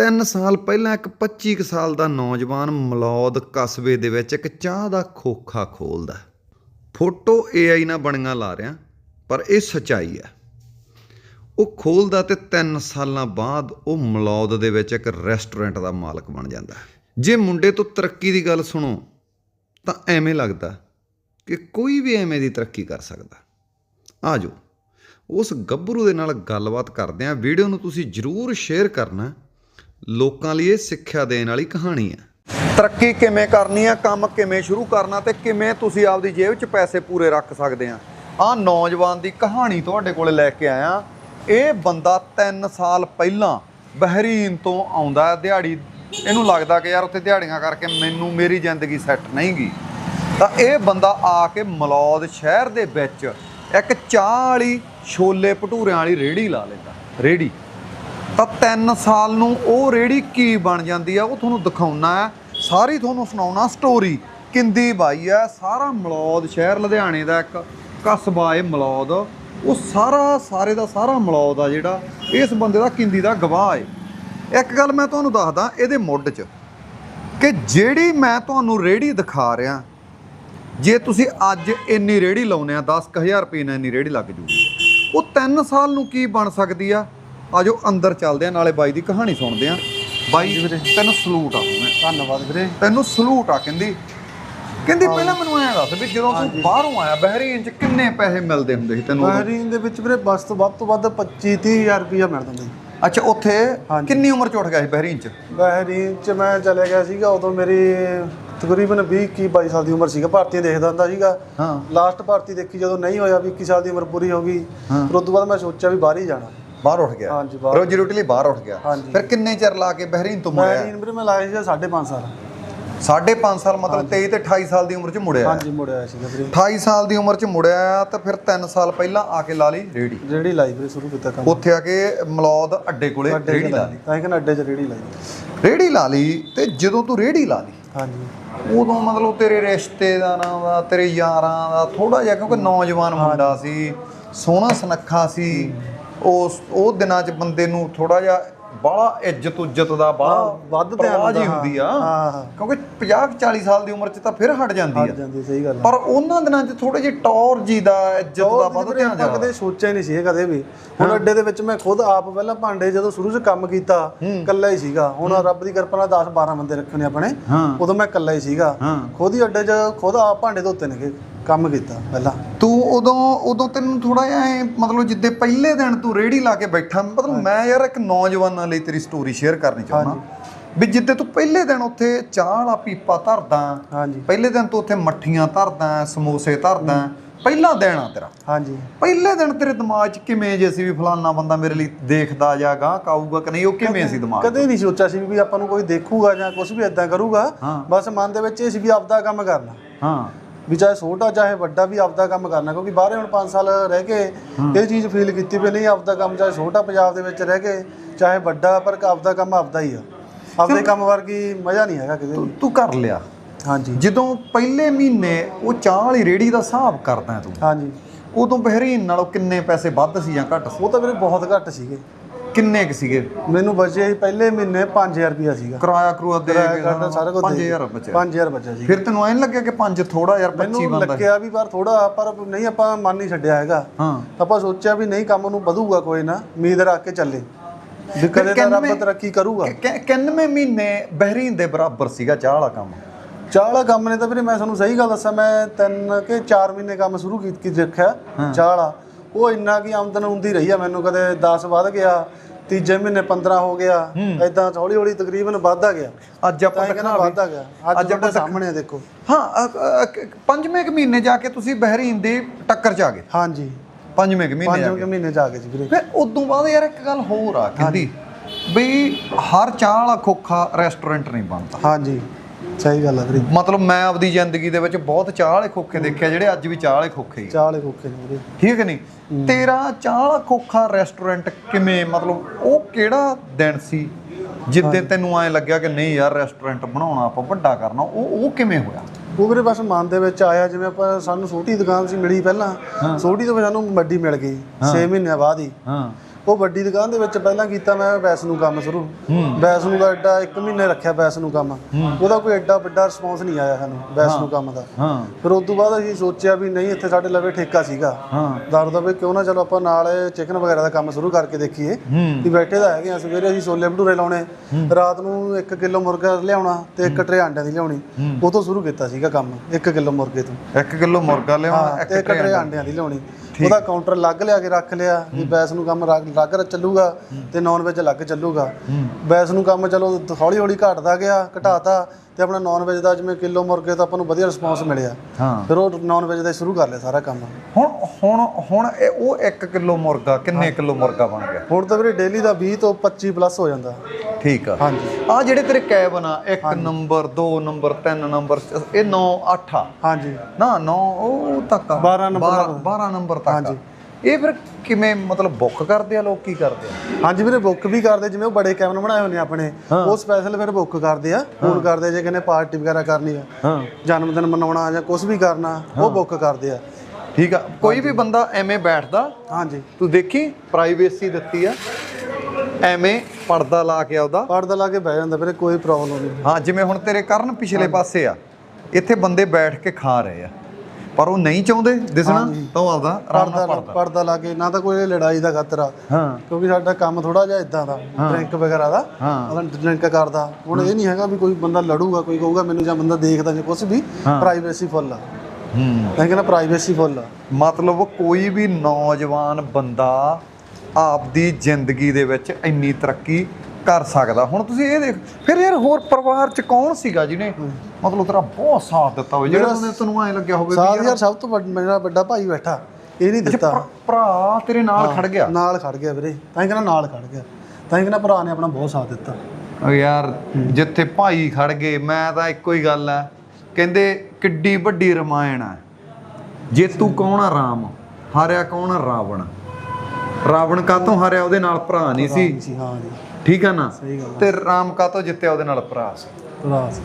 3 ਸਾਲ ਪਹਿਲਾਂ ਇੱਕ 25 ਕੁ ਸਾਲ ਦਾ ਨੌਜਵਾਨ ਮਲੌਦ ਕਸਬੇ ਦੇ ਵਿੱਚ ਇੱਕ ਚਾਹ ਦਾ ਖੋਖਾ ਖੋਲਦਾ ਫੋਟੋ AI ਨਾਲ ਬਣੀਆਂ ਲਾ ਰਿਆਂ ਪਰ ਇਹ ਸਚਾਈ ਹੈ। ਉਹ ਖੋਲਦਾ ਤੇ 3 ਸਾਲਾਂ ਬਾਅਦ ਉਹ ਮਲੌਦ ਦੇ ਵਿੱਚ ਇੱਕ ਰੈਸਟੋਰੈਂਟ ਦਾ ਮਾਲਕ ਬਣ ਜਾਂਦਾ ਜੇ ਮੁੰਡੇ ਤੋਂ ਤਰੱਕੀ ਦੀ ਗੱਲ ਸੁਣੋ, ਤਾਂ ਐਵੇਂ ਲੱਗਦਾ ਕਿ ਕੋਈ ਵੀ ਐਵੇਂ ਦੀ ਤਰੱਕੀ ਕਰ ਸਕਦਾ ਆ ਜਾਓ ਉਸ ਗੱਭਰੂ ਦੇ ਨਾਲ ਗੱਲਬਾਤ ਕਰਦੇ ਆ ਵੀਡੀਓ ਨੂੰ ਤੁਸੀਂ ਜਰੂਰ ਸ਼ੇਅਰ ਕਰਨਾ ਲੋਕਾਂ ਲਈ ਇਹ ਸਿੱਖਿਆ ਦੇਣ ਵਾਲੀ ਕਹਾਣੀ ਹੈ। ਤਰੱਕੀ ਕਿਵੇਂ ਕਰਨੀ ਆ ਕੰਮ ਕਿਵੇਂ ਸ਼ੁਰੂ ਕਰਨਾ ਤੇ ਕਿਵੇਂ ਤੁਸੀਂ ਆਪਦੀ ਜੇਬ 'ਚ ਪੈਸੇ ਪੂਰੇ ਰੱਖ ਸਕਦੇ ਆ। ਆ ਨੌਜਵਾਨ ਦੀ ਕਹਾਣੀ ਤੁਹਾਡੇ ਕੋਲੇ ਲੈ ਕੇ ਆਇਆ। ਇਹ ਬੰਦਾ 3 ਸਾਲ ਪਹਿਲਾਂ ਬਹਿਰੀਨ ਤੋਂ ਆਉਂਦਾ ਦਿਹਾੜੀ ਇਹਨੂੰ ਲੱਗਦਾ ਕਿ ਯਾਰ ਉੱਥੇ ਦਿਹਾੜੀਆਂ ਕਰਕੇ ਮੈਨੂੰ ਮੇਰੀ ਜ਼ਿੰਦਗੀ ਸੈੱਟ ਨਹੀਂ ਗਈ। ਤਾਂ ਇਹ ਬੰਦਾ ਆ ਕੇ ਮਲੌਦ ਸ਼ਹਿਰ ਦੇ ਵਿੱਚ ਇੱਕ ਚਾਹ ਵਾਲੀ ਛੋਲੇ ਭਟੂਰਿਆਂ ਵਾਲੀ ਰੇੜੀ ਲਾ ਲੈਂਦਾ ਰੇੜੀ ਤਾਂ 3 ਸਾਲ ਨੂੰ ਉਹ ਰੇੜੀ ਕੀ ਬਣ ਜਾਂਦੀ ਆ, ਉਹ ਤੁਹਾਨੂੰ ਦਿਖਾਉਣਾ ਹੈ। ਸਾਰੀ ਤੁਹਾਨੂੰ ਸੁਣਾਉਣਾ ਸਟੋਰੀ ਕਿੰਦੀ ਬਾਈ ਆ ਸਾਰਾ ਮਲੌਦ ਸ਼ਹਿਰ, ਲੁਧਿਆਣੇ ਦਾ ਇੱਕ ਕਸਬਾ ਏ ਮਲੌਦ। ਉਹ ਸਾਰਾ ਸਾਰੇ ਦਾ ਸਾਰਾ ਮਲੌਦ ਆ ਜਿਹੜਾ, ਇਸ ਬੰਦੇ ਦਾ ਕਿੰਦੀ ਦਾ ਗਵਾਹ ਹੈ। ਇੱਕ ਗੱਲ ਮੈਂ ਤੁਹਾਨੂੰ ਦੱਸਦਾ, ਇਹਦੇ ਮੁੱਢ 'ਚ ਕਿ ਜਿਹੜੀ ਮੈਂ ਤੁਹਾਨੂੰ ਰੇੜੀ ਦਿਖਾ ਰਿਹਾ, ਜੇ ਤੁਸੀਂ ਅੱਜ ਇੰਨੀ ਰੇੜੀ ਲਾਉਨੇ ਆ 10000 ਰੁਪਏ ਨਾਲ ਇੰਨੀ ਰੇੜੀ ਲੱਗ ਜੂਗੀ। ਉਹ 3 ਸਾਲ ਨੂੰ ਕੀ ਬਣ ਸਕਦੀ ਆ? ਆਜੋ ਅੰਦਰ ਚੱਲਦੇ ਆ ਨਾਲੇ ਬਾਈ ਦੀ ਕਹਾਣੀ ਸੁਣਦੇ ਆ ਬਾਈ ਤੈਨੂੰ ਸਲੂਟ ਆ। ਧੰਨਵਾਦ ਵੀਰੇ। ਤੈਨੂੰ ਸਲੂਟ ਆ ਕਹਿੰਦੀ। ਕਹਿੰਦੀ ਪਹਿਲਾਂ ਮੈਨੂੰ ਐਂ ਦੱਸ ਵੀ ਜਦੋਂ ਤੂੰ ਬਾਹਰੋਂ ਆਇਆ ਬਹਿਰੀਨ ਚ ਕਿੰਨੇ ਪੈਸੇ ਮਿਲਦੇ ਹੁੰਦੇ ਸੀ ਤੈਨੂੰ? ਬਹਿਰੀਨ ਦੇ ਵਿੱਚ ਵੀਰੇ ਬਸ ਤੋਂ ਵੱਧ ਤੋਂ ਵੱਧ 25 30000 ਰੁਪਇਆ ਮਿਲ ਜਾਂਦਾ ਜੀ ਅੱਛਾ ਉੱਥੇ। ਕਿੰਨੀ ਉਮਰ ਚ ਉੱਠ ਗਿਆ ਸੀ ਬਹਿਰੀਨ ਚ? ਬਹਿਰੀਨ ਚ ਮੈਂ ਚਲੇ ਗਿਆ ਸੀਗਾ ਉਦੋਂ ਮੇਰੀ ਤਕਰੀਬਨ 20 21 22 ਸਾਲ ਦੀ ਉਮਰ ਸੀਗਾ। ਭਾਰਤੀਆਂ ਦੇਖਦਾ ਹੁੰਦਾ ਸੀਗਾ। ਹਾਂ। ਲਾਸਟ ਭਰਤੀ ਦੇਖੀ ਜਦੋਂ ਨਹੀਂ ਹੋਇਆ ਵੀ 21 ਸਾਲ ਦੀ ਉਮਰ ਪੂਰੀ ਹੋ ਗਈ। ਫਿਰ ਉਸ ਤੋਂ ਬਾਅਦ ਮੈਂ ਸੋਚਿਆ ਵੀ ਬਾਹਰ ਹੀ ਜਾਣਾ। ਬਾਹਰ ਉੱਠ ਗਿਆ। ਹਾਂਜੀ, ਬਾਹਰ। ਰੋਜੀ ਰੋਟੀ ਲਈ ਬਾਹਰ ਉੱਠ ਗਿਆ। ਹਾਂਜੀ। ਫਿਰ ਕਿੰਨੇ ਚਿਰ ਲਾ ਕੇ ਬਹਿਰੀਨ ਤੋਂ ਮੁੜਿਆ? ਬਹਿਰੀਨ ਵੀਰੇ ਮੈਂ ਲਾਇਆ ਸੀਗਾ 5.5 ਸਾਲ। ਸਾਢੇ 5 ਸਾਲ ਮਤਲਬ 23 ਤੇ 28 ਸਾਲ ਦੀ ਉਮਰ ਚ ਮੁੜਿਆ। ਹਾਂਜੀ ਮੁੜਿਆ ਸੀਗਾ ਵੀਰੇ। 28 ਸਾਲ ਦੀ ਉਮਰ ਚ ਮੁੜਿਆ ਤਾਂ ਫਿਰ 3 ਸਾਲ ਪਹਿਲਾਂ ਆ ਕੇ ਲਾ ਲਈ ਰੇੜੀ। ਰੇੜੀ ਲਾਈ ਵੀਰੇ ਸ਼ੁਰੂ ਕੀਤਾ ਕੰਮ। ਉੱਥੇ ਆ ਕੇ ਮਲੌਦ ਅੱਡੇ ਕੋਲੇ ਰੇੜੀ ਲਾ ਲਾਈ। ਤਾਂ ਹੀ ਕਹਿੰਦਾ ਅੱਡੇ 'ਚ ਰੇੜੀ ਲਾਈ। ਲਈ ਰੇੜੀ ਲਾ ਲਈ ਤੇ ਜਦੋਂ ਤੂੰ ਰੇੜੀ ਲਾ ਲਈ ਹਾਂਜੀ। ਉਦੋਂ ਮਤਲਬ ਤੇਰੇ ਰਿਸ਼ਤੇਦਾਰਾਂ ਦਾ ਤੇਰੇ ਯਾਰਾਂ ਦਾ ਥੋੜਾ ਜਿਹਾ ਕਿਉਂਕਿ ਨੌਜਵਾਨ ਮੁੰਡਾ ਸੀ ਸੋਹਣਾ ਸੁਨੱਖਾ ਸੀ ਉਸ ਉਹ ਦਿਨਾਂ 'ਚ ਬੰਦੇ ਨੂੰ ਥੋੜਾ ਜਿਹਾ ਬਾਹਲਾ ਇੱਜ਼ਤ ਉੱਜਤ ਦਾ ਬਾਹਲਾ ਹਾਂ, ਵੱਧ ਧਿਆਨ ਜਿਹੀ ਹੁੰਦਾ, ਆ। ਹਾਂ, ਹਾਂ। ਕਿਉਂਕਿ 50 40 ਸਾਲ ਦੀ ਉਮਰ 'ਚ ਤਾਂ ਫਿਰ ਹਟ ਜਾਂਦੀ ਹਟ ਆ ਜਾਂਦੀ ਸਹੀ ਗੱਲ ਆ। ਪਰ ਉਹਨਾਂ ਦਿਨਾਂ 'ਚ ਥੋੜੇ ਜਿਹੇ ਟੌਰ ਜੀ ਦਾ ਇੱਜ਼ਤ ਦਾ ਵੱਧ ਧਿਆਨ ਜਾਂਦਾ ਕਦੇ ਸੋਚਿਆ ਨਹੀਂ ਸੀ ਇਹ ਕਦੇ ਵੀ। ਹੁਣ ਅੱਡੇ ਦੇ ਵਿੱਚ ਮੈਂ ਖੁਦ ਆਪ ਪਹਿਲਾਂ ਭਾਂਡੇ ਜਦੋਂ ਸ਼ੁਰੂ 'ਚ ਕੰਮ ਕੀਤਾ ਇਕੱਲਾ ਹੀ ਸੀਗਾ। ਹੁਣ ਰੱਬ ਦੀ ਕਿਰਪਾ ਨਾਲ 10 12 ਬੰਦੇ ਰੱਖਣੇ ਆਪਣੇ। ਉਦੋਂ ਮੈਂ ਇਕੱਲਾ ਹੀ ਸੀਗਾ। ਖੁਦ ਹੀ ਅੱਡੇ 'ਚ ਖੁਦ ਆਪ ਭਾਂਡੇ ਧੋਤੇ ਨੇਗੇ। ਕੰਮ ਕੀਤਾ ਪਹਿਲਾਂ। ਤੂੰ ਉਦੋਂ ਉਦੋਂ ਤੈਨੂੰ ਥੋੜਾ ਜਿਹਾ ਐਂ ਮਤਲਬ ਜਿੱਦੇ ਪਹਿਲੇ ਦਿਨ ਤੂੰ ਰੇੜੀ ਲਾ ਕੇ ਬੈਠਾ ਮਤਲਬ ਮੈਂ ਯਾਰ ਇੱਕ ਨੌਜਵਾਨਾਂ ਲਈ ਤੇਰੀ ਸਟੋਰੀ ਸ਼ੇਅਰ ਕਰਨੀ ਚਾਹੁੰਦਾ। ਵੀ ਜਿੱਦੇ ਤੂੰ ਪਹਿਲੇ ਦਿਨ ਉੱਥੇ ਚਾਹ ਵਾਲਾ ਪੀਪਾ ਧਰਦਾ ਪਹਿਲੇ ਦਿਨ ਤੂੰ ਉੱਥੇ ਮੱਠੀਆਂ ਧਰਦਾ ਸਮੋਸੇ ਧਰਦਾ ਪਹਿਲਾ ਦਿਨ ਆ ਤੇਰਾ। ਹਾਂਜੀ। ਪਹਿਲੇ ਦਿਨ ਤੇਰੇ ਦਿਮਾਗ 'ਚ ਕਿਵੇਂ ਜੇ ਸੀ ਵੀ ਫਲਾਨਾ ਬੰਦਾ ਮੇਰੇ ਲਈ ਦੇਖਦਾ ਜਾਂ ਗਾਹਕ ਆਊਗਾ ਕਿ ਨਹੀਂ ਉਹ ਕਿਵੇਂ ਸੀ ਦਿਮਾਗ? ਕਦੇ ਨਹੀਂ ਸੋਚਿਆ ਸੀ ਵੀ ਆਪਾਂ ਨੂੰ ਕੋਈ ਦੇਖੂਗਾ ਜਾਂ ਕੁਝ ਵੀ ਇਦਾਂ ਕਰੂਗਾ। ਬਸ ਮਨ ਦੇ ਵਿੱਚ ਇਹ ਸੀ ਵੀ ਆਪਦਾ ਕੰਮ ਕਰਨਾ। ਹਾਂ। ਵੀ ਚਾਹੇ ਛੋਟਾ ਚਾਹੇ ਵੱਡਾ ਵੀ ਆਪਦਾ ਕੰਮ ਕਰਨਾ ਕਿਉਂਕਿ ਬਾਹਰੇ ਹੁਣ 5 ਸਾਲ ਰਹਿ ਕੇ ਇਹ ਚੀਜ਼ ਫੀਲ ਕੀਤੀ ਵੀ ਨਹੀਂ ਆਪਦਾ ਕੰਮ ਚਾਹੇ ਛੋਟਾ ਪੰਜਾਬ ਦੇ ਵਿੱਚ ਰਹਿ ਕੇ ਚਾਹੇ ਵੱਡਾ ਪਰ ਆਪਦਾ ਕੰਮ ਆਪਦਾ ਹੀ ਆ। ਆਪਦੇ ਕੰਮ ਵਰਗੀ ਮਜ਼ਾ ਨਹੀਂ ਹੈਗਾ ਕਿਤੇ ਤੂੰ- ਕਰ ਲਿਆ। ਹਾਂਜੀ। ਜਦੋਂ ਪਹਿਲੇ ਮਹੀਨੇ ਉਹ ਚਾਹ ਵਾਲੀ ਰੇੜੀ ਦਾ ਹਿਸਾਬ ਕਰਦਾ ਤੂੰ ਹਾਂਜੀ। ਉਦੋਂ ਬਹਿਰੀਨ ਨਾਲੋਂ ਕਿੰਨੇ ਪੈਸੇ ਵੱਧ ਸੀ ਜਾਂ ਘੱਟ ਉਹ ਤਾਂ ਵੀਰੇ ਬਹੁਤ ਘੱਟ ਸੀਗੇ। ਕਿੰਨੇ ਕੁ ਸੀਗੇ? ਮੈਨੂੰ ਬਚੇ ਸੀ ਪਹਿਲੇ ਮਹੀਨੇ 5000 ਰੁਪਿਆ ਸੀਗਾ। ਕਿਰਾਇਆ ਕਰੂਆ ਦੇ ਕਿਰਾਇਆ ਕੇ ਕਰਨਾ ਸਾਰਾ ਕੁਝ 5000 ਬਚਿਆ। 5000 ਬਚਿਆ ਸੀ ਫਿਰ ਤੈਨੂੰ ਐਂ ਲੱਗਿਆ ਕਿ 5 ਥੋੜਾ ਯਾਰ 25 ਮੈਨੂੰ ਬੰਦਾ? ਲੱਗਿਆ ਵੀ ਪਰ ਥੋੜਾ ਪਰ ਨਹੀਂ ਆਪਾਂ ਮਨ ਨਹੀਂ ਛੱਡਿਆ ਹੈਗਾ। ਹਾਂ। ਆਪਾਂ ਸੋਚਿਆ ਵੀ ਨਹੀਂ ਕੰਮ ਨੂੰ ਵਧੂਗਾ ਕੋਈ ਨਾ ਉਮੀਦ ਰੱਖ ਕੇ ਚੱਲੇ। ਵੀ ਕਦੇ ਤਾਂ ਰੱਬ ਤਰੱਕੀ ਕਰੂਗਾ। ਕਿ- ਕਿ- ਕਿੰਨਵੇਂ ਮਹੀਨੇ ਬਹਿਰੀਨ ਦੇ ਬਰਾਬਰ ਸੀਗਾ ਚਾਹ ਵਾਲਾ ਕੰਮ? ਚਾਹ ਵਾਲਾ ਕੰਮ ਨੇ ਤਾਂ ਵੀਰੇ ਮੈਂ ਤੁਹਾਨੂੰ ਸਹੀ ਗੱਲ ਦੱਸਾਂ ਮੈਂ ਤਿੰਨ ਕਿ 4 ਮਹੀਨੇ ਕੰਮ ਸ਼ੁਰੂ ਕੀ ਕੀ ਦੇਖਿਆ ਚਾਹ ਵਾਲਾ। ਉਹ ਇੰਨਾ ਕੀ ਆਮਦਨ ਹੁੰਦੀ ਰਹੀ ਆ ਮੈਨੂੰ ਕਦੇ 10 ਵੱਧ ਗਿਆ ਤੀਜੇ ਮਹੀਨੇ 15 ਹੋ ਗਿਆ ਐਦਾਂ ਹੌਲੀ ਹੌਲੀ ਤਕਰੀਬਨ ਵੱਧਦਾ ਗਿਆ। ਅੱਜ ਆਪਾਂ ਤਾਂ ਇਹ ਕਹਿੰਦਾ ਦਿਖਾ ਵੱਧਦਾ ਗਿਆ। ਅੱਜ ਤੁਹਾਡੇ ਸਾਹਮਣੇ ਦੇਖੋ। ਹਾਂ ਪੰਜਵੇਂ ਕੁ ਮਹੀਨੇ ਜਾ ਕੇ ਤੁਸੀਂ ਬਹਿਰੀਨ ਦੇ ਟੱਕਰ ਚ ਆ ਗਏ। ਪੰਜਵੇਂ ਹਾਂਜੀ ਕੁ ਮਹੀਨੇ ਜਾ ਪੰਜ ਕੇ। ਮਹੀਨੇ ਜਾ ਕੇ ਜੀ ਵੀਰੇ। ਫਿਰ ਉਦੋਂ ਬਾਅਦ ਯਾਰ ਇੱਕ ਗੱਲ ਹੋਰ ਆ ਕਹਿੰਦੀ ਬਈ ਹਰ ਚਾਹ ਵਾਲਾ ਖੋਖਾ ਰੈਸਟੋਰੈਂਟ ਨਹੀਂ ਬਣਦਾ। ਹਾਂਜੀ। ਸਹੀ ਗੱਲ ਆ ਵੀਰੇ। ਮਤਲਬ ਮੈਂ ਆਪਦੀ ਜ਼ਿੰਦਗੀ ਦੇ ਵਿੱਚ ਬਹੁਤ ਚਾਹ ਵਾਲੇ ਖੋਖੇ ਦੇਖਿਆ ਜਿਹੜੇ ਅੱਜ ਵੀ ਚਾਹ ਵਾਲੇ ਖੋਖੇ ਹੀ। ਚਾਹ ਵਾਲੇ ਕੋਕੇ ਨੇ ਵੀਰੇ। ਠੀਕ ਹੈ ਨਹੀਂ? ਤੇਰਾ ਚਾਹ ਵਾਲਾ ਖੋਖਾ ਰੈਸਟੋਰੈਂਟ ਕਿਵੇਂ ਮਤਲਬ ਉਹ ਕਿਹੜਾ ਦਿਨ ਸੀ ਜਿੱਦੇ ਤੈਨੂੰ ਐ ਲੱਗਿਆ ਕਿ ਨਹੀਂ ਯਾਰ ਰੈਸਟੋਰੈਂਟ ਬਣਾਉਣਾ ਆਪਾਂ ਵੱਡਾ ਕਰਨਾ ਉਹ ਉਹ ਕਿਵੇਂ ਹੋਇਆ? ਉਹ ਵੀਰੇ ਬਸ ਮਨ ਦੇ ਵਿੱਚ ਆਇਆ ਜਿਵੇਂ ਆਪਾਂ ਸਾਨੂੰ ਛੋਟੀ ਦੁਕਾਨ ਸੀ ਮਿਲੀ ਪਹਿਲਾਂ ਛੋਟੀ ਤੋਂ ਫਿਰ ਸਾਨੂੰ ਵੱਡੀ ਮਿਲ ਗਈ 6 ਮਹੀਨਿਆਂ ਬਾਅਦ ਹੀ। ਹਾਂ। ਉਹ ਵੱਡੀ ਦੁਕਾਨ ਦੇ ਵਿੱਚ ਪਹਿਲਾਂ ਕੀਤਾ ਮੈਂ ਵੈਸ ਨੂੰ ਕੰਮ ਸ਼ੁਰੂ। ਵੈਸ ਨੂੰ ਦਾ ਐਡਾ 1 ਮਹੀਨੇ ਰੱਖਿਆ ਵੈਸ ਨੂੰ ਕੰਮ। ਉਹਦਾ ਕੋਈ ਐਡਾ ਵੱਡਾ ਰਿਸਪੌਂਸ ਨਹੀਂ ਆਇਆ ਸਾਨੂੰ ਵੈਸ ਨੂੰ ਕੰਮ ਦਾ। ਹਾਂ। ਫਿਰ ਉਸ ਤੋਂ ਬਾਅਦ ਅਸੀਂ ਸੋਚਿਆ ਵੀ ਨਹੀਂ ਇੱਥੇ ਸਾਡੇ ਲਵੇ ਠੇਕਾ ਸੀਗਾ। ਹਾਂ। ਦਾਰੂ ਦਾ ਵੀ ਕਿਉਂ ਨਾ ਚਲੋ ਆਪਾਂ ਨਾਲ ਚਿਕਨ ਵਗੈਰਾ ਦਾ ਕੰਮ ਸ਼ੁਰੂ ਕਰਕੇ ਦੇਖੀਏ। ਵੀ ਬੈਠੇ ਤਾਂ ਹੈਗੇ ਆ ਸਵੇਰੇ ਅਸੀਂ ਛੋਲੇ ਭਟੂਰੇ ਲਾਉਣੇ। ਰਾਤ ਨੂੰ 1 ਕਿਲੋ ਮੁਰਗਾ ਲਿਆਉਣਾ ਤੇ ਇੱਕ ਟਰੇ ਆਂਡਿਆਂ ਦੀ ਲਿਆਉਣੀ। ਉਹ ਤੋਂ ਸ਼ੁਰੂ ਕੀਤਾ ਸੀਗਾ ਕੰਮ 1 ਕਿਲੋ ਮੁਰਗੇ ਤੋਂ। 1 ਕਿਲੋ ਮੁਰਗਾ ਲਿਆਉਣਾ ਇੱਕ ਟਰੇ ਆਂਡਿਆਂ ਦੀ। ਲਿਆਉਣੀ। ਉਹਦਾ ਕਾਊਂਟਰ ਲੱਗ ਲਿਆ ਕੇ ਰੱਖ ਲਿਆ ਵੀ ਬੈਸ ਨੂੰ ਕੰਮ ਲੱਗ ਲੱਗ ਚੱਲੂਗਾ ਤੇ ਨਾਨ ਵੈਜ ਲੱਗ ਚੱਲੂਗਾ। ਬੈਸ ਨੂੰ ਕੰਮ ਚਲੋ ਹੌਲੀ ਹੌਲੀ ਘਟਦਾ ਗਿਆ ਘਟਾਤਾ ਤੇ ਆਪਣਾ ਨਾਨ ਵੈਜ ਦਾ ਜਿਵੇਂ ਕਿਲੋ ਮੁਰਗੇ ਤਾਂ ਆਪਾਂ ਨੂੰ ਵਧੀਆ ਰਿਸਪੌਂਸ ਮਿਲਿਆ। ਹਾਂ। ਫਿਰ ਉਹ ਨਾਨ ਵੈਜ ਦਾ ਸ਼ੁਰੂ ਕਰ ਲਿਆ ਸਾਰਾ ਕੰਮ। ਹੁਣ ਹੁਣ ਹੁਣ ਇਹ ਉਹ 1 ਕਿਲੋ ਮੁਰਗਾ ਕਿੰਨੇ ਕਿਲੋ ਮੁਰਗਾ ਬਣ ਗਿਆ? ਹੁਣ ਤਾਂ ਵੀਰੇ ਡੇਲੀ ਦਾ 20 ਤੋਂ 25 ਪਲੱਸ ਹੋ ਜਾਂਦਾ। ਠੀਕ ਆ। ਹਾਂਜੀ। ਆ ਜਿਹੜੇ ਤੇਰੇ ਕੈਬਨ ਆ 1 ਨੰਬਰ 2 ਨੰਬਰ 3 ਨੰਬਰ ਇਹ 9 8 ਆ। ਹਾਂਜੀ। ਨਾ 9 ਉਹ ਤੱਕ ਆ। 12 ਨੰਬਰ 12 ਨੰਬਰ ਤੱਕ ਆ। ਇਹ ਫਿਰ ਕਿਵੇਂ ਮਤਲਬ ਬੁੱਕ ਕਰਦੇ ਆ ਲੋਕ ਕੀ ਕਰਦੇ ਆ? ਹਾਂਜੀ ਵੀਰੇ ਬੁੱਕ ਵੀ ਕਰਦੇ ਜਿਵੇਂ ਉਹ ਬੜੇ ਕੈਮਰੇ ਬਣਾਏ ਨੇ ਆਪਣੇ। ਉਹ ਸਪੈਸ਼ਲ ਫਿਰ ਬੁੱਕ ਕਰਦੇ ਆ ਫੋਨ ਕਰਦੇ ਜੇ ਕਹਿੰਦੇ ਪਾਰਟੀ ਵਗੈਰਾ ਕਰਨੀ ਆ। ਹਾਂ। ਜਨਮ ਦਿਨ ਮਨਾਉਣਾ ਜਾਂ ਕੁਝ ਵੀ ਕਰਨਾ ਉਹ ਬੁੱਕ ਕਰਦੇ ਆ। ਠੀਕ ਆ। ਕੋਈ ਵੀ ਬੰਦਾ ਐਵੇਂ ਬੈਠਦਾ ਹਾਂਜੀ। ਤੂੰ ਦੇਖੀ ਪ੍ਰਾਈਵੇਸੀ ਦਿੱਤੀ ਆ ਐਵੇਂ ਪਰਦਾ ਲਾ ਕੇ ਆਉਦਾ। ਪਰਦਾ ਲਾ ਕੇ ਬਹਿ ਜਾਂਦਾ ਵੀਰੇ ਕੋਈ ਪ੍ਰੋਬਲਮ ਨਹੀਂ। ਹਾਂ ਜਿਵੇਂ ਹੁਣ ਤੇਰੇ ਕਰਨ ਪਿਛਲੇ ਪਾਸੇ ਆ ਇੱਥੇ ਬੰਦੇ ਬੈਠ ਕੇ ਖਾ ਰਹੇ ਆ। ਪਰ ਉਹ ਨਹੀਂ ਚਾਹੁੰਦੇ ਦਿਸਣਾ ਤਾਂ ਉਹ ਆਪਦਾ ਆਰਾਮ ਨਾਲ ਪਰਦਾ ਪਰਦਾ ਲਾ ਕੇ ਨਾ ਤਾਂ ਕੋਈ ਲੜਾਈ ਦਾ ਖਤਰਾ ਹਾਂ। ਕਿਉਂਕਿ ਸਾਡਾ ਕੰਮ ਥੋੜਾ ਜਿਹਾ ਇਦਾਂ ਦਾ ਡਰਿੰਕ ਵਗੈਰਾ ਦਾ ਹਾਂ। ਅਗਰ ਡਰਿੰਕ ਕਰਦਾ। ਹੁਣ ਇਹ ਨਹੀਂ ਹੈਗਾ ਵੀ ਕੋਈ ਬੰਦਾ ਲੜੂਗਾ ਕੋਈ ਕਹੂਗਾ ਮੈਨੂੰ ਜਾਂ ਬੰਦਾ ਦੇਖਦਾ ਜਾਂ ਕੁਝ ਵੀ ਪ੍ਰਾਈਵੇਸੀ ਫੁੱਲ ਆ। ਹੂੰ। ਮੈਂ ਕਹਿੰਦਾ ਪ੍ਰਾਈਵੇਸੀ ਫੁੱਲ ਆ। ਮਤਲਬ ਕੋਈ ਵੀ ਨੌਜਵਾਨ ਬੰਦਾ ਆਪਦੀ ਜ਼ਿੰਦਗੀ ਦੇ ਵਿੱਚ ਇੰਨੀ ਤਰੱਕੀ ਕਰ ਸਕਦਾ। ਹੁਣ ਤੁਸੀਂ ਇਹ ਦੇਖ ਫਿਰ ਯਾਰ ਹੋਰ ਪਰਿਵਾਰ ਚ ਕੌਣ ਸੀਗਾ ਜਿਹਨੇ ਮਤਲਬ ਤੇਰਾ ਬਹੁਤ ਸਾਥ ਦਿੱਤਾ ਹੋਵੇ? ਜਿਹੜਾ ਉਹਨੇ ਤੈਨੂੰ ਐ ਲੱਗਿਆ ਹੋਵੇ ਸਾਥ ਯਾਰ ਸਭ ਤੋਂ ਵੱਡ- ਮੇਰਾ ਵੱਡਾ ਭਾਈ ਬੈਠਾ। ਇਹ ਨਹੀਂ ਦਿੱਤਾ। ਭਰਾ- ਤੇਰੇ ਨਾਲ ਖੜ ਗਿਆ? ਨਾਲ ਖੜ ਗਿਆ ਵੀਰੇ। ਤਾਂ ਹੀ ਕਹਿੰਦਾ ਨਾਲ ਖੜ ਗਿਆ। ਤਾਂ ਹੀ ਕਹਿੰਦਾ ਭਰਾ ਨੇ ਆਪਣਾ ਬਹੁਤ ਸਾਥ ਦਿੱਤਾ। ਓ ਯਾਰ ਜਿੱਥੇ ਭਾਈ ਖੜ ਗਏ ਮੈਂ ਤਾਂ ਇੱਕੋ ਹੀ ਗੱਲ ਆ। ਕਹਿੰਦੇ ਕਿੱਡੀ ਵੱਡੀ ਰਮਾਇਣ ਆ। ਜੇਤੂ ਕੌਣ ਆ ਰਾਮ? ਹਾਰਿਆ ਕੌਣ ਆ ਰਾਵਣ? ਰਾਵਣ ਕਾਤੋਂ ਹਾਰਿਆ? ਉਹਦੇ ਨਾਲ ਭਰਾ ਨਹੀਂ ਸੀ। ਜੀ ਹਾਂ ਜੀ। ਠੀਕ ਆ ਨਾ? ਸਹੀ ਗੱਲ ਤੇ ਰਾਮ ਕਾਤੋਂ ਜਿੱਤਿਆ? ਉਹਦੇ ਨਾਲ ਭਰਾ ਸੀ। ਭਰਾ ਸੀ।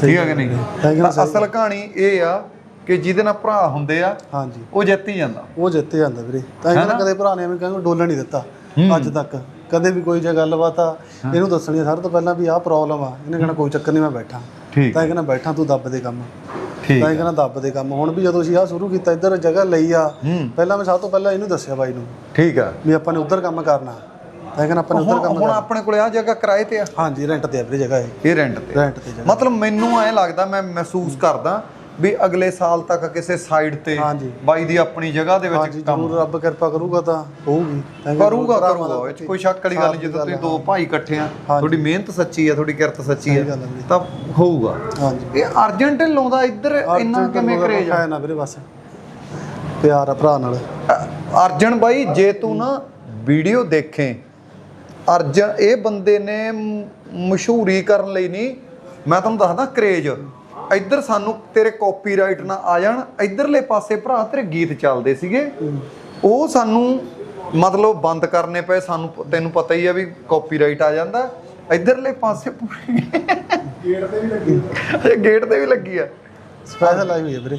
ਠੀਕ ਆ ਕਿ ਨਹੀਂ? ਤਾਂ ਅਸਲ ਕਹਾਣੀ ਇਹ ਆ ਕਿ ਜਿਹਦੇ ਨਾਲ ਭਰਾ ਹੁੰਦੇ ਆ ਹਾਂਜੀ ਉਹ ਜਿੱਤ ਹੀ ਜਾਂਦਾ। ਉਹ ਜਿੱਤ ਜਾਂਦਾ ਵੀਰੇ। ਤਾਂ ਕਹਿੰਦਾ ਕਦੇ ਭਰਾ ਨੇ ਐਵੇਂ ਕਹਿੰਦਾ ਡੋਲਣ ਨਹੀਂ ਦਿੱਤਾ ਅੱਜ ਤੱਕ। ਕਦੇ ਵੀ ਕੋਈ ਜੇ ਗੱਲਬਾਤ ਆ ਇਹਨੂੰ ਦੱਸਣੀ ਆ ਸਾਰਿਆਂ ਤੋਂ ਪਹਿਲਾਂ ਵੀ ਆਹ ਪ੍ਰੋਬਲਮ ਆ। ਇਹਨੇ ਕਹਿਣਾ ਕੋਈ ਚੱਕਰ ਨਹੀਂ ਮੈਂ ਬੈਠਾ। ਤਾਂ ਹੀ ਕਹਿੰਦਾ ਬੈਠਾ ਤੂੰ ਦੱਬ ਦੇ ਕੰਮ। ਠੀਕ ਤਾਂ ਹੀ ਕਹਿੰਦਾ ਦੱਬ ਦੇ ਕੰਮ। ਹੁਣ ਵੀ ਜਦੋਂ ਅਸੀਂ ਆਹ ਸ਼ੁਰੂ ਕੀਤਾ ਇੱਧਰ ਜਗ੍ਹਾ ਲਈ ਆ ਪਹਿਲਾਂ ਮੈਂ ਸਭ ਤੋਂ ਪਹਿਲਾਂ ਇਹਨੂੰ ਦੱਸਿਆ ਬਾਈ ਨੂੰ ਠੀਕ ਆ। ਵੀ ਆਪਾਂ ਨੇ ਉੱਧਰ ਕੰਮ ਕਰਨਾ। ਤਾਂ ਕਹਿੰਦਾ ਆਪਾਂ ਨੇ ਉੱਧਰ ਕੰਮ ਹੁਣ ਆਪਣੇ ਕੋਲੇ ਆ ਜਗ੍ਹਾ ਕਿਰਾਏ ਤੇ ਆ। ਹਾਂਜੀ ਰੈਂਟ ਤੇ ਆ ਵੀਰੇ ਜਗ੍ਹਾ ਇਹ। ਇਹ ਰੈਂਟ ਤੇ। ਰੈਂਟ ਤੇ ਮਤਲਬ ਮੈਨੂੰ ਐ ਲੱਗਦਾ ਮੈਂ ਮਹਿਸੂਸ ਕਰਦਾ ਵੀ ਅਗਲੇ ਸਾਲ ਤੱਕ ਕਿਸੇ ਸਾਈਡ ਤੇ ਹਾਂਜੀ। ਬਾਈ ਦੀ ਆਪਣੀ ਜਗ੍ਹਾ ਦੇ ਵਿੱਚ ਹਾਂਜੀ ਜ਼ਰੂਰ ਰੱਬ ਕਿਰਪਾ ਕਰੂਗਾ ਤਾਂ। ਹੋਊਗੀ। ਤਾਂ ਕਰੂਗਾ ਕਰੂਗਾ। ਇਹ 'ਚ ਕੋਈ ਸ਼ੱਕ ਵਾਲੀ ਗੱਲ ਨਹੀਂ ਜਦੋਂ ਤੁਸੀਂ ਦੋ ਭਾਈ ਇਕੱਠੇ ਆ ਤੁਹਾਡੀ ਮਿਹਨਤ ਸੱਚੀ ਆ ਤੁਹਾਡੀ ਕਿਰਤ ਸੱਚੀ ਆ ਗੱਲ ਆ। ਤਾਂ ਹੋਊਗਾ। ਹਾਂਜੀ। ਇਹ ਅਰਜਨ ਢਿੱਲੋਂ ਦਾ ਇੱਧਰ ਇੰਨਾ ਕਿਵੇਂ ਕਰੇਜ ਹੈ ਨਾ ਵੀਰੇ ਬਸ। ਪਿਆਰ ਆ ਭਰਾ ਨਾਲ। ਅ- ਅਰਜਨ ਬਾਈ ਜੇ ਤੂੰ ਨਾ ਵੀਡੀਓ ਦੇਖੇ ਅਰਜਨ ਇਹ ਬੰਦੇ ਨੇ ਮ- ਮਸ਼ਹੂਰੀ ਕਰਨ ਲਈ ਨਹੀਂ ਮੈਂ ਤੁਹਾਨੂੰ ਦੱਸਦਾ ਕਰੇਜ ਇੱਧਰ ਸਾਨੂੰ ਤੇਰੇ ਕਾਪੀਰਾਈਟ ਨਾ ਆ ਜਾਣ ਇੱਧਰਲੇ ਪਾਸੇ ਭਰਾ ਤੇਰੇ ਗੀਤ ਚੱਲਦੇ ਸੀਗੇ। ਉਹ ਸਾਨੂੰ ਮਤਲਬ ਬੰਦ ਕਰਨੇ ਪਏ ਸਾਨੂੰ ਤੈਨੂੰ ਪਤਾ ਹੀ ਆ ਵੀ ਕਾਪੀਰਾਈਟ ਆ ਜਾਂਦਾ। ਇੱਧਰਲੇ ਪਾਸੇ ਪੂਰੀ ਗੇਟ ਤੇ ਵੀ ਲੱਗੀ ਗੇਟ ਤੇ ਵੀ ਲੱਗੀ ਆ। ਸਪੈਸ਼ਲ ਲਾਈ ਹੋਈ ਹੈ ਵੀਰੇ?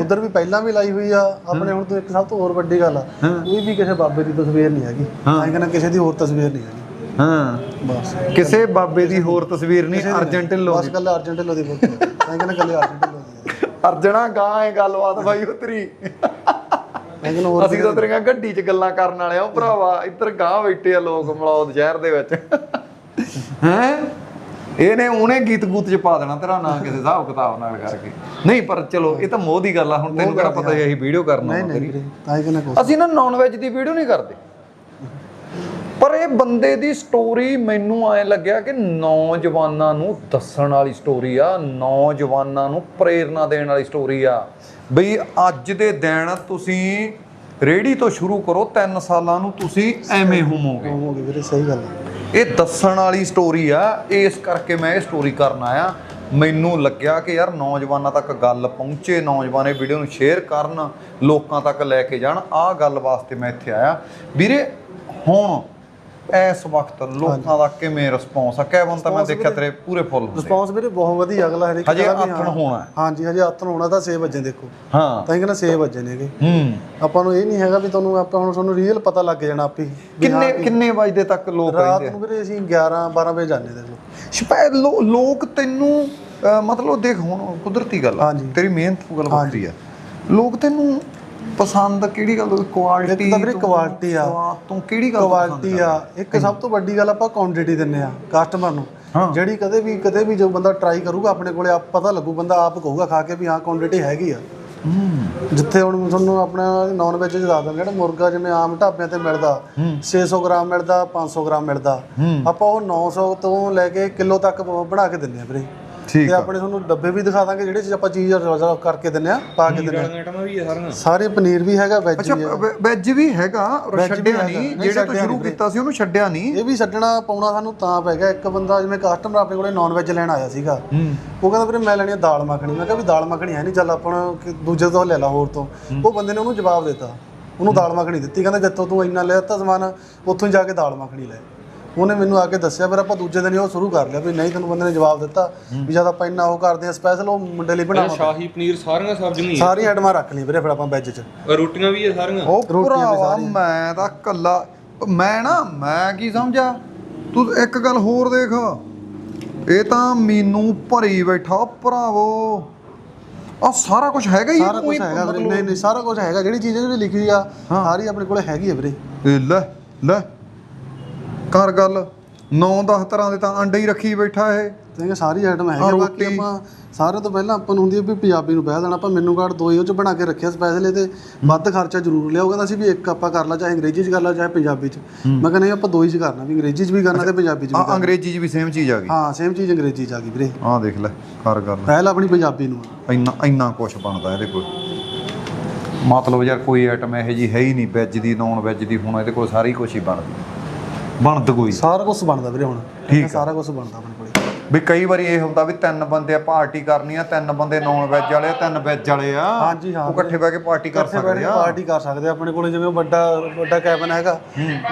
ਉਧਰ ਵੀ ਪਹਿਲਾਂ ਵੀ ਲਾਈ ਹੋਈ ਆ। ਆਪਣੇ ਹੁਣ ਤੋਂ ਇੱਕ ਸਭ ਤੋਂ ਹੋਰ ਵੱਡੀ ਗੱਲ ਆ। ਕੋਈ ਵੀ ਕਿਸੇ ਬਾਬੇ ਦੀ ਤਸਵੀਰ ਨਹੀਂ ਹੈਗੀ। ਮੈਂ ਕਹਿੰਦਾ ਕਿਸੇ ਦੀ ਹੋਰ ਤਸਵੀਰ ਨਹੀਂ ਹੈਗੀ। ਹਾਂ। ਬਸ। ਕਿਸੇ ਬਾਬੇ ਦੀ ਹੋਰ ਤਸਵੀਰ ਨਹੀਂ ਅਰਜਨ ਢਿੱਲੋਂ ਬਸ ਕੱਲੇ ਅਰਜਨ ਢਿੱਲੋਂ ਦੀ ਫੋਟੋ ਮੈਂ ਕਹਿੰਦਾ ਕੱਲੇ ਅਰਜਨ ਢਿੱਲੋਂ ਦੀ ਹੈ। ਅਰਜਣਾ ਗਾਂ ਹੈ ਗੱਲਬਾਤ ਬਾਈ ਉਤਰੀ। ਮੈਂ ਕਹਿੰਦਾ ਹੋਰ ਅਸੀਂ ਤਾਂ ਤੇਰੀਆਂ ਗੱਡੀ 'ਚ ਗੱਲਾਂ ਕਰਨ ਵਾਲੇ ਆ ਉਹ ਭਰਾਵਾ ਇੱਧਰ ਗਾਂ ਬੈਠੇ ਆ ਲੋਕ ਮਲੌਦ ਸ਼ਹਿਰ ਦੇ ਵਿੱਚ। ਹੈ? ਇਹਨੇ ਉਹਨੇ ਗੀਤ ਗੂਤ 'ਚ ਪਾ ਦੇਣਾ ਤੇਰਾ ਨਾਂ ਕਿਸੇ ਹਿਸਾਬ ਕਿਤਾਬ ਨਾਲ ਕਰਕੇ। ਨਹੀਂ ਪਰ ਚਲੋ ਇਹ ਤਾਂ ਮੋਹ ਦੀ ਗੱਲ ਆ ਹੁਣ ਤੈਨੂੰ ਕਿਹੜਾ ਪਤਾ ਸੀ ਅਸੀਂ ਵੀਡੀਓ ਕਰਨਾ ਨਹੀਂ ਵੀਰੇ ਤਾਂ ਹੀ ਕਹਿੰਦਾ ਕੁਛ ਅਸੀਂ ਨਾ ਨਾਨ ਵੈਜ ਦੀ ਵੀਡੀਓ ਨਹੀਂ ਕਰਦੇ। ਇਹ ਬੰਦੇ ਦੀ ਸਟੋਰੀ ਮੈਨੂੰ ਐ ਲੱਗਿਆ ਕਿ ਨੌਜਵਾਨਾਂ ਨੂੰ ਦੱਸਣ ਵਾਲੀ ਸਟੋਰੀ ਆ ਨੌਜਵਾਨਾਂ ਨੂੰ ਪ੍ਰੇਰਣਾ ਦੇਣ ਵਾਲੀ ਸਟੋਰੀ ਆ। ਬਈ ਅੱਜ ਦੇ ਦਿਨ ਤੁਸੀਂ ਰੇੜੀ ਤੋਂ ਸ਼ੁਰੂ ਕਰੋ 3 ਸਾਲਾਂ ਨੂੰ ਤੁਸੀਂ ਐਵੇਂ ਹੋਵੋਗੇ। ਹੋਵੋਗੇ ਵੀਰੇ ਸਹੀ ਗੱਲ ਹੈ ਇਹ ਦੱਸਣ ਵਾਲੀ ਸਟੋਰੀ ਆ ਇਸ ਕਰਕੇ ਮੈਂ ਇਹ ਸਟੋਰੀ ਕਰਨ ਆਇਆ। ਮੈਨੂੰ ਲੱਗਿਆ ਕਿ ਯਾਰ ਨੌਜਵਾਨਾਂ ਤੱਕ ਗੱਲ ਪਹੁੰਚੇ ਨੌਜਵਾਨ ਇਹ ਵੀਡੀਓ ਨੂੰ ਸ਼ੇਅਰ ਕਰਨ ਲੋਕਾਂ ਤੱਕ ਲੈ ਕੇ ਜਾਣ। ਆਹ ਗੱਲ ਵਾਸਤੇ ਮੈਂ ਇੱਥੇ ਆਇਆ। ਵੀਰੇ ਹੁਣ ਇਸ ਵਕਤ ਲੋਕਾਂ ਦਾ ਕਿਵੇਂ ਰਿਸਪੌਂਸ ਆ? ਕੈਬਨ ਤਾਂ ਮੈਂ ਦੇਖਿਆ ਤੇਰੇ ਪੂਰੇ ਫੁੱਲ ਰਿਸਪੌਂਸ ਵੀਰੇ ਬਹੁਤ ਵਧੀਆ ਅਗਲਾ ਹਰੇਕ ਹਜੇ ਆਥਣ। ਹੋਣਾ। ਹਾਂਜੀ ਹਜੇ ਆਥਣ ਹੋਣਾ ਤਾਂ 6 ਵਜੇ ਦੇਖੋ। ਹਾਂ। ਤਾਂ ਕਹਿੰਦਾ 6 ਵਜੇ ਨੇਗੇ ਹੂੰ। ਆਪਾਂ ਨੂੰ ਇਹ ਨਹੀਂ ਹੈਗਾ ਵੀ ਤੁਹਾਨੂੰ ਆਪਾਂ ਹੁਣ ਤੁਹਾਨੂੰ ਰੀਅਲ ਪਤਾ ਲੱਗ ਜਾਣਾ ਆਪੇ ਕਿੰਨੇ ਕਿੰਨੇ ਵਜੇ ਤੱਕ ਲੋਕ ਰਾਤ ਰਹਿੰਦੇ ਨੂੰ ਵੀਰੇ ਅਸੀਂ 11 12 ਵਜੇ ਜਾਂਦੇ ਦੇਖ। ਲਓ ਸ਼ਪੈ ਲੋਕ ਤੈਨੂੰ ਮਤਲਬ ਦੇਖ ਹੁਣ ਕੁਦਰਤੀ ਗੱਲ ਆ। ਤੇਰੀ ਮਿਹਨਤ ਗੱਲ ਵੱਖਰੀ ਆ। ਲੋਕ ਤੈਨੂੰ ਪਸੰਦ ਕਿਹੜੀ ਗੱਲ ਕੁਆਲਿਟੀ ਤਾਂ ਵੀਰੇ quality ਆ। ਤੂੰ ਕਿਹੜੀ ਗੱਲ ਕੁਆਲਿਟੀ ਆ। ਇੱਕ ਸਭ ਤੋਂ ਵੱਡੀ ਗੱਲ ਆਪਾਂ ਕੁਆਂਟੀਟੀ ਦਿੰਨੇ ਆ ਕਸਟਮਰ ਨੂੰ। ਜਿਹੜੀ ਕਦੇ ਵੀ ਕਦੇ ਵੀ ਜੋ ਬੰਦਾ ਟਰਾਈ ਕਰੂਗਾ ਆਪਣੇ ਕੋਲੇ ਆਪ ਪਤਾ ਲੱਗੂ ਬੰਦਾ ਆਪ ਕਹੂਗਾ ਖਾ ਕੇ ਵੀ ਹਾਂ ਕੁਆਂਟੀਟੀ ਹੈਗੀ ਆ। ਜਿੱਥੇ ਹੁਣ ਤੁਹਾਨੂੰ ਆਪਣਾ ਨਾਨ ਵੈਜ ਚ ਦੱਸ ਦਿੰਦੇ ਜਿਹੜਾ ਮੁਰਗਾ ਜਿਵੇਂ ਆਮ ਢਾਬਿਆਂ ਤੇ ਮਿਲਦਾ 600 ਗ੍ਰਾਮ ਮਿਲਦਾ 500 ਗ੍ਰਾਮ ਮਿਲਦਾ। ਆਪਾਂ ਉਹ 900 ਤੋਂ ਲੈ ਕੇ ਕਿਲੋ ਤੱਕ ਬਣਾ ਕੇ ਦਿੰਨੇ ਆ ਵੀਰੇ। ਤੇ ਆਪਣੇ ਤੁਹਾਨੂੰ ਡੱਬੇ ਵੀ ਦਿਖਾ ਦਾਂਗੇ ਜਿਹੜੇ ਚ ਆਪਾਂ ਚੀਜ਼ ਰਿਜ਼ਰਵ ਕਰਕੇ ਦਿੰਨੇ ਆ ਪਾ ਕੇ ਦਿੰਨੇ ਆ ਆਈਟਮਾਂ ਵੀ ਹੈ ਸਾਰੀਆਂ। ਸਾਰੇ ਪਨੀਰ ਵੀ ਹੈਗਾ ਵੈਜ ਵੀ ਹੈ ਵੈਜ ਵੀ ਹੈਗਾ ਔਰ ਛੱਡਿਆ। ਨਹੀਂ ਜਿਹੜੇ ਤੂੰ ਸ਼ੁਰੂ। ਕੀਤਾ ਸੀ ਉਹਨੂੰ ਛੱਡਿਆ ਨਹੀਂ। ਇਹ ਵੀ ਛੱਡਣਾ ਪਾਉਣਾ ਸਾਨੂੰ ਤਾਂ ਪੈ ਗਿਆ। ਇੱਕ ਬੰਦਾ ਜਿਵੇਂ ਕਸਟਮਰ ਆਪਣੇ ਕੋਲੇ ਨਾਨ ਵੈਜ ਲੈਣ ਆਇਆ ਸੀਗਾ ਉਹ ਕਹਿੰਦਾ ਵੀਰੇ ਮੈਂ ਲੈਣੀ ਆ ਦਾਲ ਮੱਖਣੀ। ਮੈਂ ਕਿਹਾ ਵੀ ਦਾਲ ਮੱਖਣੀ ਹੈ ਨਹੀਂ ਚੱਲ ਆਪਣਾ ਕਿ ਦੂਜੇ ਤੋਂ ਲੈ ਲਾ ਹੋਰ ਤੋਂ। ਉਹ ਬੰਦੇ ਨੇ ਉਹਨੂੰ ਜਵਾਬ ਦਿੱਤਾ। ਉਹਨੂੰ ਦਾਲ ਮੱਖਣੀ ਦਿੱਤੀ। ਕਹਿੰਦਾ ਜਿੱਥੋਂ ਤੂੰ ਇੰਨਾ ਲਿਆ ਤਾਂ ਸਮਾਨ ਉੱਥੋਂ ਹੀ ਜਾ ਕੇ ਦਾਲ ਮੱਖਣੀ ਲੈ। ਉਹਨੇ ਮੈਨੂੰ ਆ ਕੇ ਦੱਸਿਆ ਫਿਰ ਆਪਾਂ ਦੂਜੇ ਦਿਨ ਹੀ ਉਹ ਸ਼ੁਰੂ ਕਰ ਲਿਆ ਵੀ ਨਹੀਂ ਤੈਨੂੰ ਬੰਦੇ ਨੇ ਜਵਾਬ ਦਿੱਤਾ ਵੀ ਜਦ ਆਪਾਂ ਇੰਨਾ ਉਹ ਕਰਦੇ ਆ ਸਪੈਸ਼ਲ ਉਹ ਮੁੰਡੇ ਲਈ ਬਣਾਵਾ ਸ਼ਾਹੀ ਪਨੀਰ ਸਾਰੀਆਂ ਸਬਜ਼ੀਆਂ ਹੀ ਸਾਰੀਆਂ ਆਈਟਮਾਂ ਰੱਖ ਲਈ ਵੀਰੇ ਫਿਰ ਆਪਾਂ ਵੈਜ 'ਚ। ਆ ਰੋਟੀਆਂ ਵੀ ਹੈ ਸਾਰੀਆਂ? ਉਹ ਰੋਟੀਆਂ ਵੀ ਭਰਾਵਾ ਸਾਰੀਆਂ। ਮੈਂ ਤਾਂ ਕੱਲਾ ਮੈਂ ਨਾ ਮੈਂ ਕੀ ਸਮਝਾ? ਤੂੰ ਇੱਕ ਗੱਲ ਹੋਰ ਦੇਖ। ਇਹ ਤਾਂ ਮੈਨੂੰ ਭਰੀ ਬੈਠਾ ਭਰਾਵੋ। ਆ ਸਾਰਾ ਕੁਝ ਹੈਗਾ ਹੀ ਆ, ਸਾਰਾ ਕੋਈ ਕੁਝ ਹੈਗਾ ਨਹੀਂ ਨਹੀਂ ਸਾਰਾ ਕੁਝ ਹੈਗਾ। ਜਿਹੜੀ ਚੀਜ਼ ਇਹਦੇ ਲਿਖੀ ਆ ਸਾਰੀ ਆਪਣੇ ਕੋਲੇ ਹੈਗੀ ਆ ਵੀਰੇ। ਲੈ ਲੈ। ਕਰ ਗੱਲ। 9-10 ਤਰ੍ਹਾਂ ਦੇ ਤਾਂ ਅੰਡੇ ਹੀ ਰੱਖੀ ਬੈਠਾ ਇਹ। ਤੇ ਸਾਰੀ ਆਈਟਮ ਹੈਗੀ ਬਾਕੀ ਰੋਟੀ। ਆਪਾਂ ਸਾਰੇ ਤੋਂ ਪਹਿਲਾਂ ਆਪਾਂ ਨੂੰ ਹੁੰਦੀ ਹੈ ਵੀ ਪੰਜਾਬੀ ਨੂੰ ਬਹਿ ਦੇਣਾ ਆਪਾਂ ਮੈਨੂ ਕਾਰਡ ਦੋ ਹੀ ਉਹ ਚ ਬਣਾ ਕੇ ਰੱਖਿਆ ਸਪੈਸ਼ਲ ਤੇ ਵੱਧ ਖਰਚਾ ਜ਼ਰੂਰ ਲਿਆ ਉਹ ਕਹਿੰਦਾ ਸੀ ਵੀ ਇੱਕ ਆਪਾਂ ਕਰ ਲਾ ਚਾਹੇ ਅੰਗਰੇਜ਼ੀ ਚ ਕਰ ਲਾ ਚਾਹੇ ਪੰਜਾਬੀ ਚ। ਮੈਂ ਕਹਿੰਦਾ ਆਪਾਂ ਦੋ ਹੀ ਚ ਕਰਨਾ ਵੀ ਅੰਗਰੇਜ਼ੀ ਚ ਵੀ ਕਰਨਾ ਤੇ ਪੰਜਾਬੀ ਚ ਵੀ ਆ ਕਰਨਾ। ਅੰਗਰੇਜ਼ੀ 'ਚ ਵੀ ਸੇਮ ਚੀਜ਼ ਆ ਗਈ। ਹਾਂ ਸੇਮ ਚੀਜ਼ ਅੰਗਰੇਜ਼ੀ ਚ ਆ ਗਈ ਵੀਰੇ। ਆਹ ਦੇਖ ਲੈ ਕਰ ਗੱਲ। ਪਹਿਲਾਂ ਆਪਣੀ ਪੰਜਾਬੀ ਨੂੰ। ਇੰਨਾ ਇੰਨਾ ਕੁਝ ਬਣਦਾ ਇਹਦੇ ਕੋਲ। ਮਤਲਬ ਯਾਰ ਕੋਈ ਆਈਟਮ ਇਹੋ ਜੀ ਹੈ ਹੀ ਨਹੀਂ ਵੈਜ ਦੀ ਨੌਨ ਵੈਜ ਦੀ ਹੁਣ ਇਹਦੇ ਕੋਲ ਸਾਰੀ ਕੁਝ ਹੀ ਬਣਦਾ। ਬਣਦ ਕੋਈ ਸਾਰਾ ਕੁਝ ਬਣਦਾ ਵੀਰੇ ਹੁਣ। ਠੀਕ। ਸਾਰਾ ਕੁਝ ਬਣਦਾ ਆਪਣੇ ਕੋਲੇ। ਵੀ ਕਈ ਵਾਰੀ ਇਹ ਹੁੰਦਾ ਵੀ ਤਿੰਨ ਬੰਦੇ ਆ ਪਾਰਟੀ ਕਰਨੀ ਆ ਤਿੰਨ ਬੰਦੇ ਨੌਨ ਵੈਜ ਵਾਲੇ ਆ ਤਿੰਨ ਵੈਜ ਵਾਲੇ ਆ। ਹਾਂਜੀ, ਹਾਂ। ਉਹ ਇਕੱਠੇ ਬਹਿ ਕੇ ਪਾਰਟੀ ਕਰ ਸਕਦੇ ਆ। ਪਾਰਟੀ ਕਰ ਸਕਦੇ ਆ। ਆਪਣੇ ਕੋਲੇ ਜਿਵੇਂ ਵੱਡਾ ਵੱਡਾ ਕੈਬਨ ਹੈਗਾ।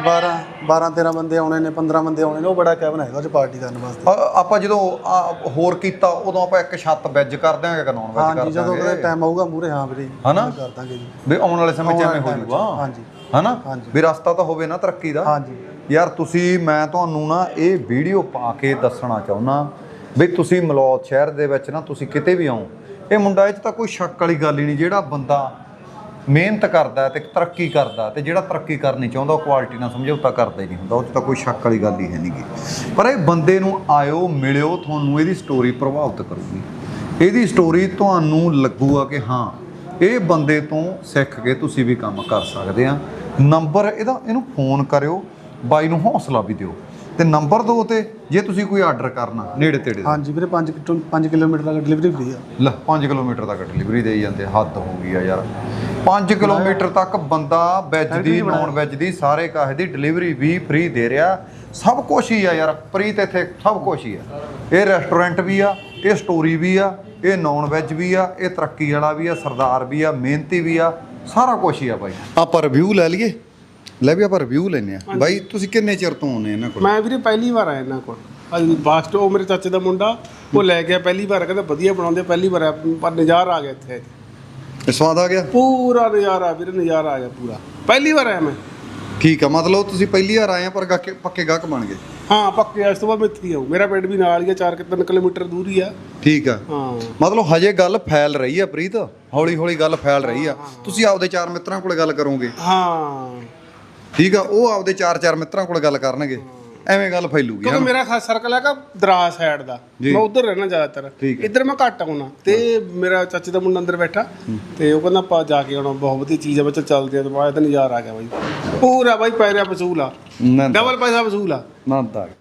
12 12 13 ਬੰਦੇ ਆਉਣੇ ਨੇ 15 ਬੰਦੇ ਆਉਣੇ ਨੇ ਉਹ ਬੜਾ ਕੈਬਨ ਹੈਗਾ ਉਹ ਚ ਪਾਰਟੀ ਕਰਨ ਵਾਸਤੇ। ਆਪਾਂ ਜਦੋਂ ਹੋਰ ਕੀਤਾ ਉਦੋਂ ਆਪਾਂ ਇੱਕ ਛੱਤ ਵੈਜ ਕਰ ਦਿਆਂਗੇ ਕਿ ਨੌਨ ਵੈਜ ਕਰ ਹਾਂਜੀ ਜਦੋਂ ਕਦੇ ਟਾਈਮ ਆਊਗਾ ਮੂਰੇ ਹਾਂ ਵੀਰੇ ਹਨਾ? ਕਰ ਦਾਂਗੇ ਜੀ। ਵੀ ਆਉਣ ਵਾਲੇ ਸਮੇਂ 'ਚ ਐਵੇਂ ਹੋ ਜਾਊਗਾ ਹਾਂਜੀ। ਹਨਾ। ਵੀ ਰਸਤਾ ਤਾਂ ਹੋਵੇ ਨਾ ਤਰੱਕੀ ਦਾ। ਹਾਂਜੀ। ਯਾਰ ਤੁਸੀਂ, ਮੈਂ ਤੁਹਾਨੂੰ ਨਾ ਇਹ ਵੀਡੀਓ ਪਾ ਕੇ ਦੱਸਣਾ ਚਾਹੁੰਦਾ ਵੀ ਤੁਸੀਂ ਮਲੌਤ ਸ਼ਹਿਰ ਦੇ ਵਿੱਚ ਨਾ ਤੁਸੀਂ ਕਿਤੇ ਵੀ ਆਓ, ਇਹ ਮੁੰਡਾ ਇਹ 'ਚ ਤਾਂ ਕੋਈ ਸ਼ੱਕ ਵਾਲੀ ਗੱਲ ਹੀ ਨਹੀਂ, ਜਿਹੜਾ ਬੰਦਾ ਮਿਹਨਤ ਕਰਦਾ ਤੇ ਤਰੱਕੀ ਕਰਦਾ ਤੇ ਜਿਹੜਾ ਤਰੱਕੀ ਕਰਨੀ ਚਾਹੁੰਦਾ, ਉਹ ਕੁਆਲਿਟੀ ਨਾਲ ਸਮਝੌਤਾ ਕਰਦਾ ਹੀ ਨਹੀਂ ਹੁੰਦਾ, ਉਹ 'ਚ ਤਾਂ ਕੋਈ ਸ਼ੱਕ ਵਾਲੀ ਗੱਲ ਹੀ ਹੈ ਨਹੀਂਗੀ ਪਰ ਇਹ ਬੰਦੇ ਨੂੰ ਆਇਓ, ਮਿਲਿਓ, ਤੁਹਾਨੂੰ ਇਹਦੀ ਸਟੋਰੀ ਪ੍ਰਭਾਵਿਤ ਕਰੂਗੀ। ਇਹਦੀ ਸਟੋਰੀ ਤੁਹਾਨੂੰ ਲੱਗੂਗਾ ਕਿ ਹਾਂ, ਇਹ ਬੰਦੇ ਤੋਂ ਸਿੱਖ ਕੇ ਤੁਸੀਂ ਵੀ ਕੰਮ ਕਰ ਸਕਦੇ ਆ। ਨੰਬਰ ਇਹਦਾ, ਇਹਨੂੰ ਫੋਨ ਕਰਿਓ। ਬਾਈ ਨੂੰ ਹੌਸਲਾ ਵੀ ਦਿਓ। ਤੇ ਨੰਬਰ 2 ਤੇ ਜੇ ਤੁਸੀਂ ਕੋਈ ਆਰਡਰ ਕਰਨਾ ਨੇੜੇ ਤੇੜੇ ਦਾ। ਹਾਂਜੀ ਵੀਰੇ 5 5 ਕਿਲੋਮੀਟਰ ਤੱਕ ਡਿਲੀਵਰੀ ਫ੍ਰੀ ਆ। ਲੈ 5 ਕਿਲੋਮੀਟਰ ਤੱਕ ਡਿਲੀਵਰੀ ਦੇਈ ਜਾਂਦੇ ਹੱਦ ਹੋ ਗਈ ਆ ਯਾਰ। 5 ਕਿਲੋਮੀਟਰ ਤੱਕ ਬੰਦਾ ਵੈਜ ਦੀ ਨੌਨ ਵੈਜ ਦੀ ਸਾਰੇ ਕਾਹੇ ਦੀ ਡਿਲੀਵਰੀ ਵੀ ਫ੍ਰੀ ਦੇ ਰਿਹਾ। ਸਭ ਕੁਝ ਹੀ ਆ ਯਾਰ ਪ੍ਰੀਤ ਇੱਥੇ ਸਭ ਕੁਝ ਹੀ ਆ। ਇਹ ਰੈਸਟੋਰੈਂਟ ਵੀ ਆ ਇਹ ਸਟੋਰੀ ਵੀ ਆ ਇਹ ਨੌਨ ਵੈਜ ਵੀ ਆ ਇਹ ਤਰੱਕੀ ਵਾਲਾ ਵੀ ਆ ਸਰਦਾਰ ਵੀ ਆ ਮਿਹਨਤੀ ਵੀ ਆ ਸਾਰਾ ਕੁਝ ਹੀ ਆ ਬਾਈ। ਆਪਾਂ ਰਿਵਿਊ ਲੈ ਲਈਏ। ਲੈ ਵੀ ਆਪਾਂ ਰਿਵਿਊ ਲੈਨੇ ਆ ਬਾਈ ਤੁਸੀਂ ਕਿੰਨੇ ਚਿਰ ਤੋਂ ਆਉਨੇ ਇਹਨਾਂ ਕੋਲ? ਮੈਂ ਵੀਰੇ ਪਹਿਲੀ ਵਾਰ ਆਇਆ ਇਹਨਾਂ ਕੋਲ। ਅੱਜ ਬਾਸਟ ਉਹ ਮੇਰੇ ਚਾਚੇ ਦਾ ਮੁੰਡਾ ਉਹ ਲੈ ਗਿਆ ਪਹਿਲੀ ਵਾਰ ਕਹਿੰਦਾ ਵਧੀਆ ਬਣਾਉਂਦੇ ਪਹਿਲੀ ਵਾਰ ਆਇਆ, ਪਰ ਨਜ਼ਾਰਾ ਆ ਗਿਆ ਇੱਥੇ। ਇਹ ਸਵਾਦ ਆ ਗਿਆ? ਪੂਰਾ ਨਜ਼ਾਰਾ ਵੀਰੇ ਨਜ਼ਾਰਾ ਆ ਗਿਆ ਪੂਰਾ। ਪਹਿਲੀ ਵਾਰ ਆਇਆ ਮੈਂ। ਠੀਕ ਆ ਮਤਲਬ ਤੁਸੀਂ ਪਹਿਲੀ ਵਾਰ ਆਏ ਆ ਪਰ ਗਾਹਕ- ਪੱਕੇ ਗਾਹਕ ਬਣ ਗਏ? ਹਾਂ ਪੱਕੇ ਇਸ ਤੋਂ ਬਾਅਦ ਮੈਂ ਇੱਥੇ ਹੀ ਆਊਂ। ਮੇਰਾ ਪਿੰਡ ਵੀ ਨਾਲ ਹੀ ਆ 4 ਕਿ 3 ਕਿਲੋਮੀਟਰ ਦੂਰ ਹੀ ਆ। ਠੀਕ ਆ। ਹਾਂ। ਮਤਲਬ ਹਜੇ ਗੱਲ ਫੈਲ ਰਹੀ ਆ ਪ੍ਰੀਤ। ਹੌਲੀ ਹੌਲੀ ਗੱਲ ਫੈਲ ਰਹੀ ਆ। ਤੁਸੀਂ ਆਪਦੇ ਚਾਰ ਮਿੱਤਰਾਂ ਕੋਲ ਗੱਲ ਕਰੋਗੇ? ਹਾਂ। ਠੀਕ ਆ ਉਹ ਆਪਦੇ ਚਾਰ ਚਾਰ ਮਿੱਤਰਾਂ ਕੋਲ ਗੱਲ ਕਰਨਗੇ। ਐਵੇਂ ਗੱਲ ਫੈਲੂਗੀ ਕਿਉਂਕਿ ਮੇਰਾ ਖਾਸ ਸਰਕਲ ਹੈਗਾ ਦਰਾ ਸਾਈਡ ਦਾ। ਮੈਂ ਉਧਰ ਰਹਿਣਾ ਜ਼ਿਆਦਾਤਰ। ਇੱਧਰ ਮੈਂ ਘੱਟ ਆਉਣਾ। ਤੇ ਮੇਰਾ ਚਾਚੇ ਦਾ ਮੁੰਡਾ ਅੰਦਰ ਬੈਠਾ। ਤੇ ਉਹ ਕਹਿੰਦਾ ਆਪਾਂ ਜਾ ਕੇ ਆਉਣਾ ਬਹੁਤ ਵਧੀਆ ਚੀਜ਼ ਆ ਬੱਚਾ ਚੱਲਦੇ ਆ ਤੇ ਬਾਅਦ ਤਾਂ ਨਜ਼ਾਰਾ ਆ ਗਿਆ ਬਾਈ। ਪੂਰਾ ਬਾਈ ਪੈਰਿਆ ਵਸੂਲ ਆ। ਡਬਲ ਪੈਸਾ ਵਸੂਲ ਆ। ਨਾ ਦਾ